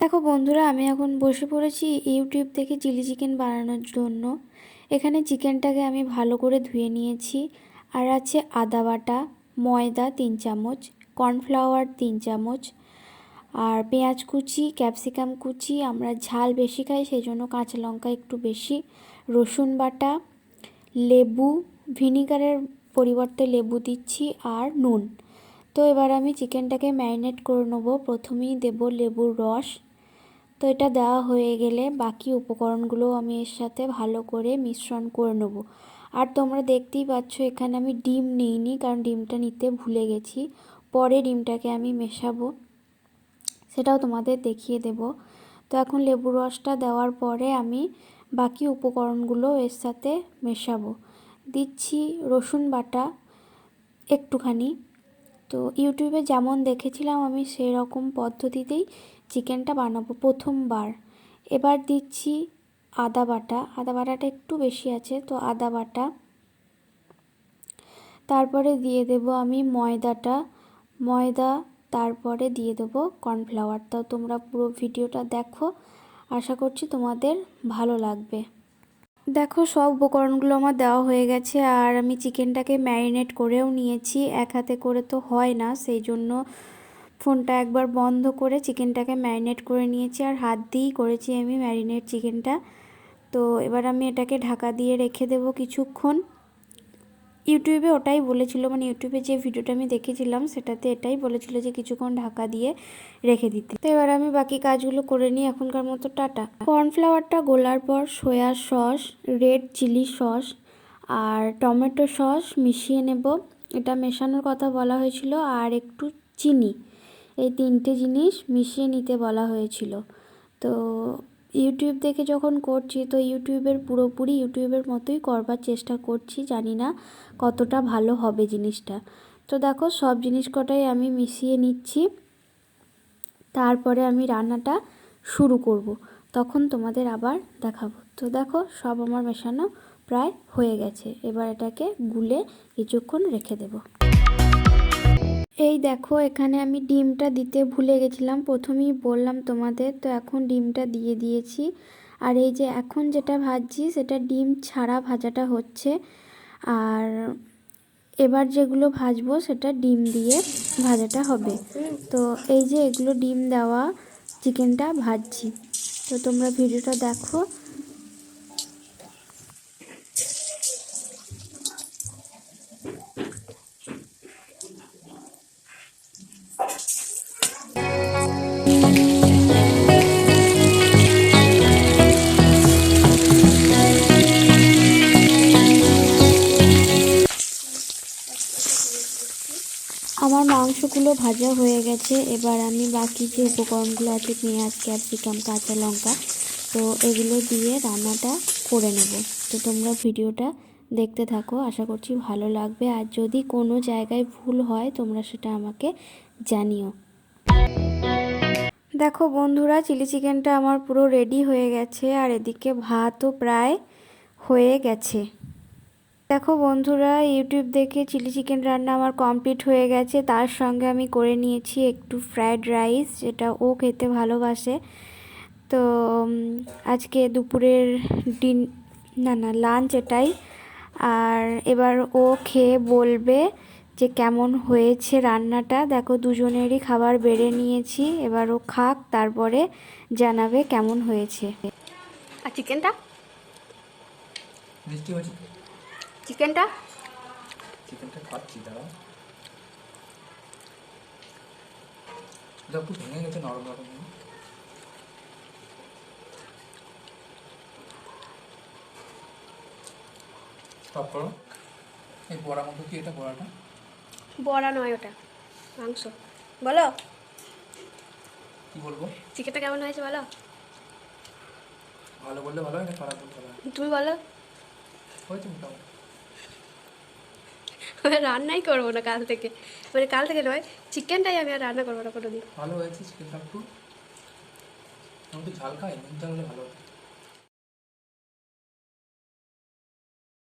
দেখো বন্ধুরা, আমি এখন বসে পড়েছি ইউটিউব থেকে চিলি চিকেন বানানোর জন্য। এখানে চিকেনটাকে আমি ভালো করে ধুয়ে নিয়েছি। আর আছে আদা বাটা, ময়দা তিন চামচ, কর্নফ্লাওয়ার তিন চামচ, আর পেঁয়াজ কুচি, ক্যাপসিকাম কুচি। আমরা ঝাল বেশি খাই, সেই জন্য কাঁচা লঙ্কা একটু বেশি। রসুন বাটা, লেবু, ভিনিগারের পরিবর্তে লেবু দিচ্ছি আর নুন। তো এবার আমি চিকেনটাকে ম্যারিনেট করে নেব। প্রথমেই দেব লেবুর রস। তো এটা দেওয়া হয়ে গেলে বাকি উপকরণগুলো আমি এর সাথে ভালো করে মিশ্রণ করে নেব। আর তোমরা দেখতেই পাচ্ছ এখানে আমি ডিম নিইনি, কারণ ডিমটা নিতে ভুলে গেছি। পরে ডিমটাকে আমি মেশাবো, সেটাও তোমাদের দেখিয়ে দেব। তো এখন লেবু রসটা দেওয়ার পরে আমি বাকি উপকরণগুলো এর সাথে মেশাবো। দিচ্ছি রসুন বাটা একটুখানি। তো ইউটিউবে যেমন দেখেছিলাম আমি সেই রকম পদ্ধতিতেই চিকেনটা বানাবো প্রথমবার। এবার দিচ্ছি আদা বাটা। আদা বাটাটা একটু বেশি আছে, তো আদা বাটা। তারপরে দিয়ে দেব আমি ময়দাটা। ময়দা তারপরে দিয়ে দেবো কর্নফ্লাওয়ার। তো তোমরা পুরো ভিডিওটা দেখো। আশা করছি তোমাদের ভালো লাগবে। দেখো, সব উপকরণগুলো আমার দেওয়া হয়ে গেছে আর আমি চিকেনটাকে ম্যারিনেট করেও নিয়েছি। এক হাতে করে তো হয় না, সেই জন্য ফোনটা একবার বন্ধ করে চিকেনটাকে ম্যারিনেট করে নিয়েছি আর হাত দিয়েই করেছি আমি ম্যারিনেট চিকেনটা। তো এবার আমি এটাকে ঢাকা দিয়ে রেখে দেব কিছুক্ষণ। ইউটিউবে ওটাই বলেছিল মানে ইউটিউবে যে ভিডিওটা আমি দেখেছিলাম সেটাতে এটাই বলেছিল যে কিছুক্ষণ ঢাকা দিয়ে রেখে দিতে। তো এবার আমি বাকি কাজগুলো করে নিই এখনকার মতো টাটা। কর্নফ্লাওয়ারটা গোলার পর soya sauce, red chilli sauce আর টমেটো সস মিশিয়ে নেব। এটা মেশানোর কথা বলা হয়েছিল আর একটু চিনি। এই তিনটে জিনিস মিশিয়ে নিতে বলা হয়েছিল। তো ইউটিউব দেখে যখন করছি, তো ইউটিউবের পুরোপুরি ইউটিউবের মতোই করবার চেষ্টা করছি, জানি না কতটা ভালো হবে জিনিসটা। তো দেখো, সব জিনিস কটাই আমি মিশিয়ে নিচ্ছি। তারপরে আমি রান্নাটা শুরু করব। তখন তোমাদের আবার দেখাবো। তো দেখো, সব আমার মেশানো প্রায় হয়ে গেছে। এবার এটাকে গুলে কিছুক্ষণ রেখে দেবো। এই দেখো, এখানে আমি ডিমটা দিতে ভুলে গেছিলাম। প্রথমেই বললাম তোমাদের, তো এখন ডিমটা দিয়ে দিয়েছি। আর এই যে এখন যেটা ভাজছি, সেটা ডিম ছাড়া ভাজাটা হচ্ছে। আর এবার যেগুলো ভাজবো, সেটা ডিম দিয়ে ভাজাটা হবে। তো এই যে এগুলো ডিম দেওয়া চিকেনটা ভাজছি। তো তোমরা ভিডিওটা দেখো। আমার মাংসগুলো ভাজা হয়ে গেছে। এবার আমি বাকি যে উপকরণগুলো আছে, পেঁয়াজ, ক্যাপসিকাম, কাঁচা লঙ্কা, তো এগুলো দিয়ে রান্নাটা করে নেব। তো তোমরা ভিডিওটা দেখতে থাকো, আশা করছি ভালো লাগবে। আর যদি কোনো জায়গায় ভুল হয়, তোমরা সেটা আমাকে জানিও। দেখো বন্ধুরা, চিলি চিকেনটা আমার পুরো রেডি হয়ে গেছে, আর এদিকে ভাতও প্রায় হয়ে গেছে। দেখো বন্ধুরা ইউটিউব দেখে চিলি চিকেন রান্না আমার কমপ্লিট হয়ে গেছে। তার সঙ্গে আমি করে নিয়েছি একটু ফ্রায়েড রাইস যেটা ও খেতে ভালোবাসে। তো আজকে দুপুরের ডিন না না লাঞ্চ এটাই। আর এবার ও খেয়ে বলবে যে কেমন হয়েছে রান্নাটা। দেখো দুজনেরই খাবার বেড়ে নিয়েছি। এবার ও খাক তারপরে জানাবে কেমন হয়েছে। আর চিকেনটা চিকেনটা? চিকেনটা খাচ্ছি দাঁড়াও। একটু ভেঙে গেছে নরম নরম করো। এই বড়া মতো কি এটা বড়াটা? বড়া নয় ওটা মাংস। বলো। কি বলব? চিকেনটা কেমন হয়েছে বলো? ভালো বললে ভালো হয় না খারাপ বললে ভালো হয় তুমি বলো। হয়েছে মোটামুটি। আমি রান্নাই করব না কাল থেকে। মানে কাল থেকে নয় চিকেনটাই আমি আর রান্না করব না কোনো দিন ভালো হয়েছে চিকেনটা একটু আমি তো ঝাল খাই ঝাল ভালো।